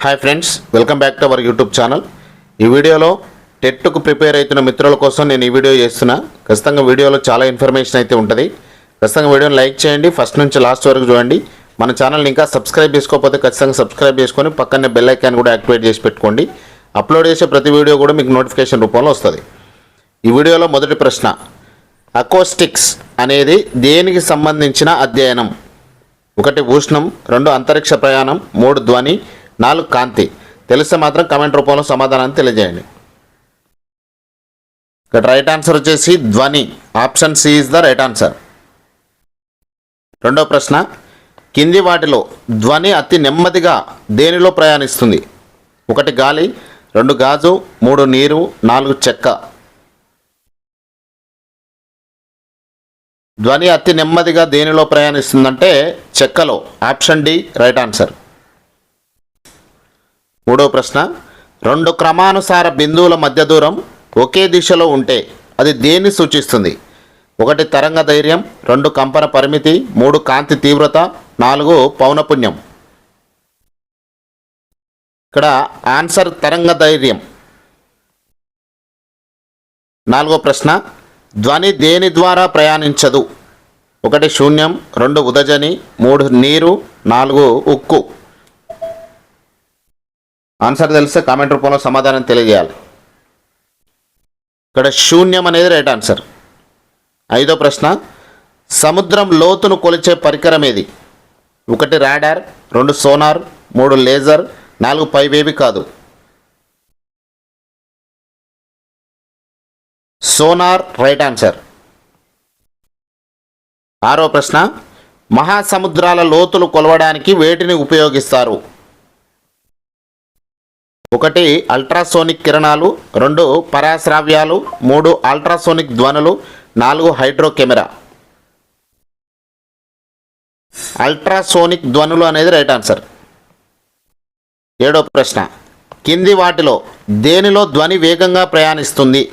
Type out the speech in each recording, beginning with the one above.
Hi friends welcome back to our YouTube channel ఈ వీడియోలో టెట్కు prepare అవుతున్న మిత్రుల కోసం నేను ఈ వీడియో చేస్తున్నా. ఖచ్చితంగా వీడియోలో చాలా ఇన్ఫర్మేషన్ అయితే ఉంటుంది. ఖచ్చితంగా వీడియోని లైక్ చేయండి. ఫస్ట్ నుంచి లాస్ట్ వరకు చూడండి. మన ఛానల్ని ఇంకా సబ్స్క్రైబ్ చేసుకోకపోతే ఖచ్చితంగా సబ్స్క్రైబ్ చేసుకొని పక్కనే బెల్ ఐకాన్ కూడా యాక్టివేట్ చేసి పెట్టుకోండి. అప్లోడ్ చేసే ప్రతి వీడియో కూడా మీకు నోటిఫికేషన్ రూపంలో వస్తుంది. ఈ వీడియోలో మొదటి ప్రశ్న అకోస్టిక్స్ అనేది దేనికి సంబంధించిన అధ్యయనం? ఒకటి ఉష్ణం రెండు అంతరిక్ష ప్రయాణం మూడు ధ్వని నాలుగు కాంతి. తెలిస్తే మాత్రం కమెంట్ రూపంలో సమాధానాన్ని తెలియజేయండి. ఇక్కడ రైట్ ఆన్సర్ వచ్చేసి ధ్వని. Option C is the right answer రెండో ప్రశ్న. కింది వాటిలో ధ్వని అతి నెమ్మదిగా దేనిలో ప్రయాణిస్తుంది? ఒకటి గాలి రెండు గాజు మూడు నీరు నాలుగు చెక్క. ధ్వని అతి నెమ్మదిగా దేనిలో ప్రయాణిస్తుందంటే చెక్కలో. ఆప్షన్ డి రైట్ ఆన్సర్ మూడో ప్రశ్న. రెండు క్రమానుసార బిందువుల మధ్య దూరం ఒకే దిశలో ఉంటే అది దేన్ని సూచిస్తుంది? ఒకటి తరంగ ధైర్యం రెండు కంపన పరిమితి మూడు కాంతి తీవ్రత నాలుగు పౌనపుణ్యం. ఇక్కడ ఆన్సర్ తరంగ ధైర్యం నాలుగో ప్రశ్న. ధ్వని దేని ద్వారా ప్రయాణించదు? ఒకటి శూన్యం రెండు ఉదజని మూడు నీరు నాలుగు ఉక్కు. ఆన్సర్ తెలిస్తే కామెంట్ రూపంలో సమాధానం తెలియజేయాలి. ఇక్కడ శూన్యం అనేది రైట్ ఆన్సర్. ఐదో ప్రశ్న సముద్రం లోతును కొలిచే పరికరం ఏది? ఒకటి రాడార్ రెండు సోనార్ మూడు లేజర్ నాలుగు పైవేవి కాదు. Sonar right answer. ఆరో ప్రశ్న మహాసముద్రాల లోతులు కొలవడానికి వేటిని ఉపయోగిస్తారు? ఒకటి అల్ట్రాసోనిక్ కిరణాలు రెండు పరాశ్రావ్యాలు మూడు అల్ట్రాసోనిక్ ధ్వనులు నాలుగు హైడ్రో కెమెరా. అల్ట్రాసోనిక్ ధ్వనులు అనేది రైట్ ఆన్సర్. ఏడో ప్రశ్న. కింది వాటిలో దేనిలో ధ్వని వేగంగా ప్రయాణిస్తుంది?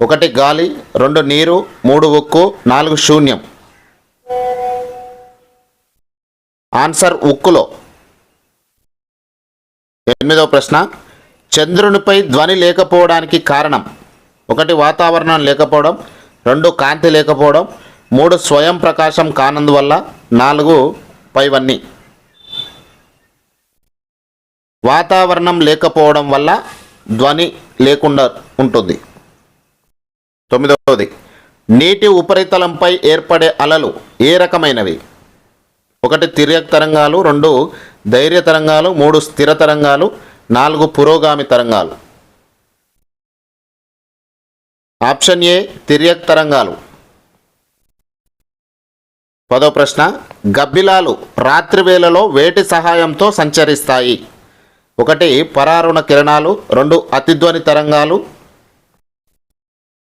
ఒకటి గాలి రెండు నీరు మూడు ఉక్కు నాలుగు శూన్యం. ఆన్సర్ ఉక్కులో. ఎనిమిదవ ప్రశ్న. చంద్రునిపై ధ్వని లేకపోవడానికి కారణం. ఒకటి వాతావరణం లేకపోవడం రెండు కాంతి లేకపోవడం మూడు స్వయం ప్రకాశం కానందువల్ల నాలుగు పైవన్నీ. వాతావరణం లేకపోవడం వల్ల ధ్వని లేకుండా ఉంటుంది. తొమ్మిదవది. నీటి ఉపరితలంపై ఏర్పడే అలలు ఏ రకమైనవి? ఒకటి తిర్యక్ తరంగాలు రెండు ధైర్య తరంగాలు మూడు స్థిర తరంగాలు నాలుగు పురోగామి తరంగాలు. ఆప్షన్ ఏ తిర్యక్ తరంగాలు. పదో ప్రశ్న గబ్బిలాలు రాత్రి వేళలో వేటి సహాయంతో సంచరిస్తాయి? ఒకటి పరారుణ కిరణాలు రెండు అతిధ్వని తరంగాలు.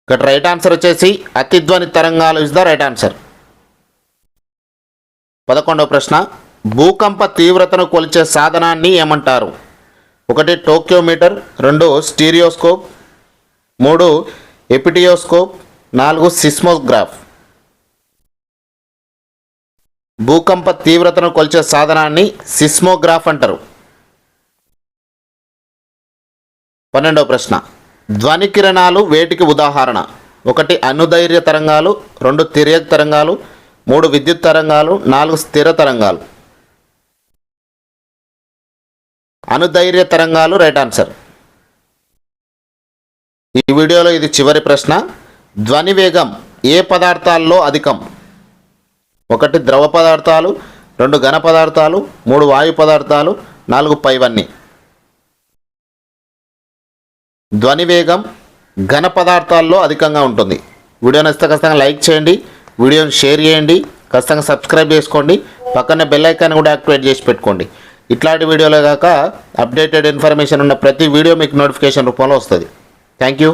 ఇక్కడ రైట్ ఆన్సర్ వచ్చేసి అతిధ్వని తరంగాలు ఇస్ ద రైట్ ఆన్సర్. పదకొండవ ప్రశ్న భూకంప తీవ్రతను కొలిచే సాధనాన్ని ఏమంటారు? ఒకటి టోక్యోమీటర్ రెండు స్టీరియోస్కోప్ మూడు ఎపిటియోస్కోప్ నాలుగు సిస్మోగ్రాఫ్. భూకంప తీవ్రతను కొలిచే సాధనాన్ని సిస్మోగ్రాఫ్ అంటారు. పన్నెండవ ప్రశ్న. ధ్వని కిరణాలు వేటికి ఉదాహరణ? ఒకటి అనుధైర్య తరంగాలు రెండు తిర్యక్ తరంగాలు మూడు విద్యుత్ తరంగాలు నాలుగు స్థిర తరంగాలు. అనుధైర్య తరంగాలు రైట్ ఆన్సర్. ఈ వీడియోలో ఇది చివరి ప్రశ్న. ధ్వని వేగం ఏ పదార్థాల్లో అధికం? ఒకటి ద్రవ పదార్థాలు రెండు ఘన పదార్థాలు మూడు వాయు పదార్థాలు నాలుగు పైవన్నీ. ధ్వని వేగం ఘన పదార్థాల్లో అధికంగా ఉంటుంది. వీడియో నచ్చితే ఖచ్చితంగా లైక్ చేయండి వీడియోని షేర్ చేయండి ఖచ్చితంగా సబ్స్క్రైబ్ చేసుకోండి పక్కనే బెల్ ఐకాన్ కూడా యాక్టివేట్ చేసి పెట్టుకోండి. ఇట్లాంటి వీడియోలే కాక అప్డేటెడ్ ఇన్ఫర్మేషన్ ఉన్న ప్రతి వీడియో మీకు నోటిఫికేషన్ రూపంలో వస్తుంది. Thank you